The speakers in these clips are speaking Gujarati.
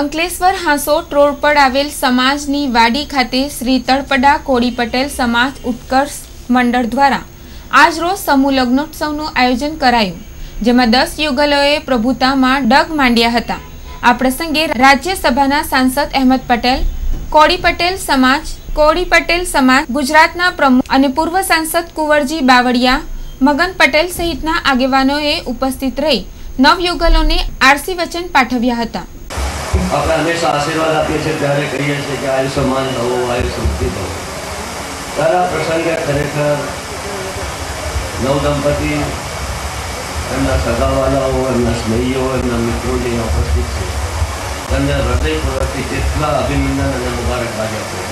અંકલેશ્વર હાંસોટ રોડ પર આવેલ સમાજની વાડી ખાતે શ્રી તળપડા કોળી પટેલ સમાજ ઉત્કર્ષ મંડળ દ્વારા આજરોજ સમૂહ લગ્નોત્સવનું આયોજન કરાયું, જેમાં દસ યુગલોએ પ્રભુતામાં ડગ માંડ્યા હતા. આ પ્રસંગે રાજ્યસભાના સાંસદ અહેમદ પટેલ, કોળી પટેલ સમાજ, કોળી પટેલ સમાજ ગુજરાતના પ્રમુખ અને પૂર્વ સાંસદ કુંવરજી બાવળિયા, મગન પટેલ સહિતના આગેવાનોએ ઉપસ્થિત રહી નવયુગલોને આરસી વચન પાઠવ્યા હતા. આપણે હંમેશા આશીર્વાદ આપીએ છીએ, ત્યારે કહીએ છીએ કે આયુષ્યમાન ભવો આયુષ્યમતી ભવો ત્યારે આ પ્રસંગે ખરેખર નવ દંપતી, એમના સગાવાલાઓ, એમના સ્નેહીઓ, એમના મિત્રો જે ઉપસ્થિત છે. તેમને હૃદયપૂર્વકથી જેટલા અભિનંદન અને મુબારકબાદ આપું.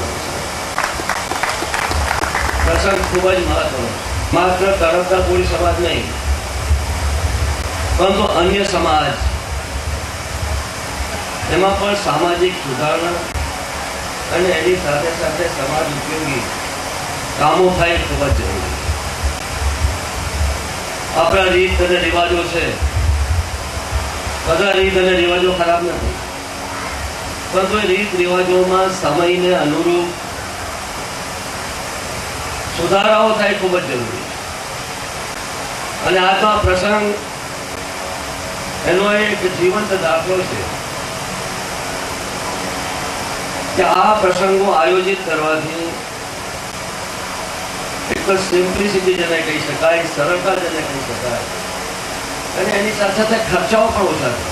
પ્રસંગ ખૂબ જ મહત્વનો. માત્ર તરફદાર કોળી સમાજ નહીં, પરંતુ અન્ય સમાજ એમાં પણ સામાજિક સુધારણા અને એની સાથે સાથે સમાજ ઉપયોગી કામો થાય ખૂબ જ જરૂરી આપણા રીત અને રિવાજો છે. બધા રીત અને રિવાજો ખરાબ નથી. પરંતુ રીત રિવાજોમાં સમયને અનુરૂપ સુધારાઓ થાય ખૂબ જ જરૂરી અને આજનો પ્રસંગ એનો એક જીવંત દાખલો છે. કે આ પ્રસંગો આયોજિત કરવાથી એક તો સિમ્પ્લિસિટી જેને કહી શકાય, સરળતા જેને કહી શકાય. અને એની સાથે સાથે ખર્ચાઓ પણ ઓછા થાય.